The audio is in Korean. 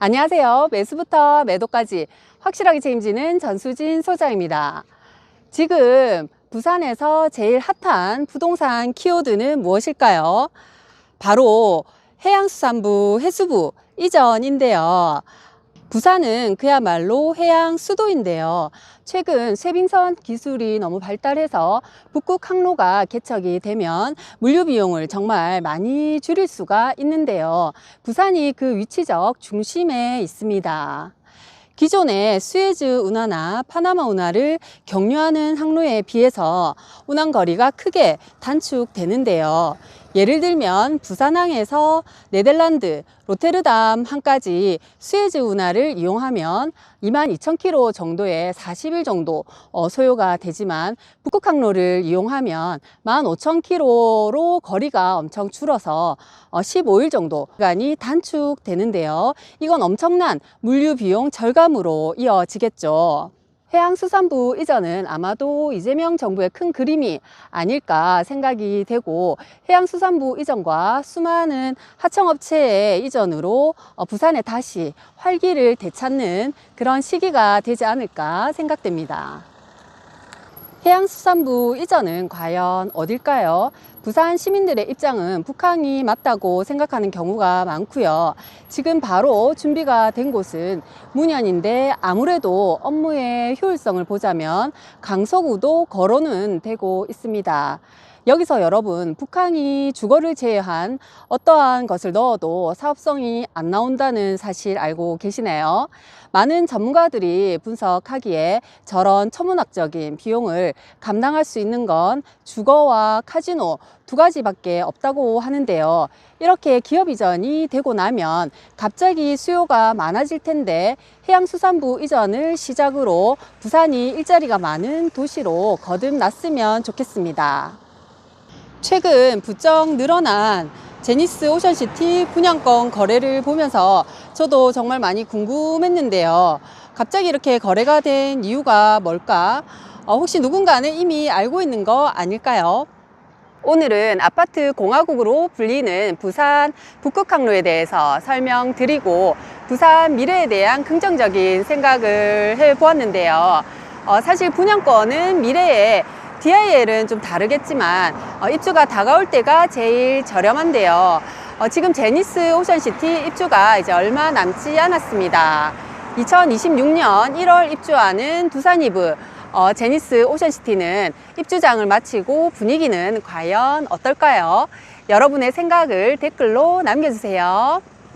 안녕하세요. 매수부터 매도까지 확실하게 책임지는 전수진 소장입니다. 지금 부산에서 제일 핫한 부동산 키워드는 무엇일까요? 바로 해양수산부 해수부 이전인데요. 부산은 그야말로 해양 수도인데요. 최근 쇄빙선 기술이 너무 발달해서 북극 항로가 개척이 되면 물류 비용을 정말 많이 줄일 수가 있는데요. 부산이 그 위치적 중심에 있습니다. 기존의 수에즈 운하나 파나마 운하를 경유하는 항로에 비해서 운항 거리가 크게 단축되는데요. 예를 들면 부산항에서 네덜란드 로테르담 항까지 수에즈 운하를 이용하면 22,000km 정도의 40일 정도 어, 소요가 되지만 북극 항로를 이용하면 15,000km로 거리가 엄청 줄어서 15일 정도 시간이 단축되는데요. 이건 엄청난 물류 비용 절감으로 이어지겠죠. 해양수산부 이전은 아마도 이재명 정부의 큰 그림이 아닐까 생각이 되고 해양수산부 이전과 수많은 하청업체의 이전으로 어, 부산에 다시 활기를 되찾는 그런 시기가 되지 않을까 생각됩니다. 해양수산부 이전은 과연 어딜까요? 부산 시민들의 입장은 북항이 맞다고 생각하는 경우가 많고요. 지금 바로 준비가 된 곳은 문현인데 아무래도 업무의 효율성을 보자면 강서구도 거론은 되고 있습니다. 여기서 여러분 북항이 주거를 제외한 어떠한 것을 넣어도 사업성이 안 나온다는 사실 알고 계시네요. 많은 전문가들이 분석하기에 저런 천문학적인 비용을 감당할 수 있는 건 주거와 카지노 두 가지밖에 없다고 하는데요. 이렇게 기업 이전이 되고 나면 갑자기 수요가 많아질 텐데 해양수산부 이전을 시작으로 부산이 일자리가 많은 도시로 거듭났으면 좋겠습니다. 최근 부쩍 늘어난 제니스 오션시티 분양권 거래를 보면서 저도 정말 많이 궁금했는데요. 갑자기 이렇게 거래가 된 이유가 뭘까? 어, 혹시 누군가는 이미 알고 있는 거 아닐까요? 오늘은 아파트 공화국으로 불리는 부산 북극항로에 대해서 설명드리고 부산 미래에 대한 긍정적인 생각을 해보았는데요. 어, 사실 분양권은 미래에 DIL은 좀 다르겠지만 어, 입주가 다가올 때가 제일 저렴한데요. 어, 지금 제니스 오션시티 입주가 이제 얼마 남지 않았습니다. 2026년 1월 입주하는 두산이브 어, 제니스 오션시티는 입주장을 마치고 분위기는 과연 어떨까요? 여러분의 생각을 댓글로 남겨주세요.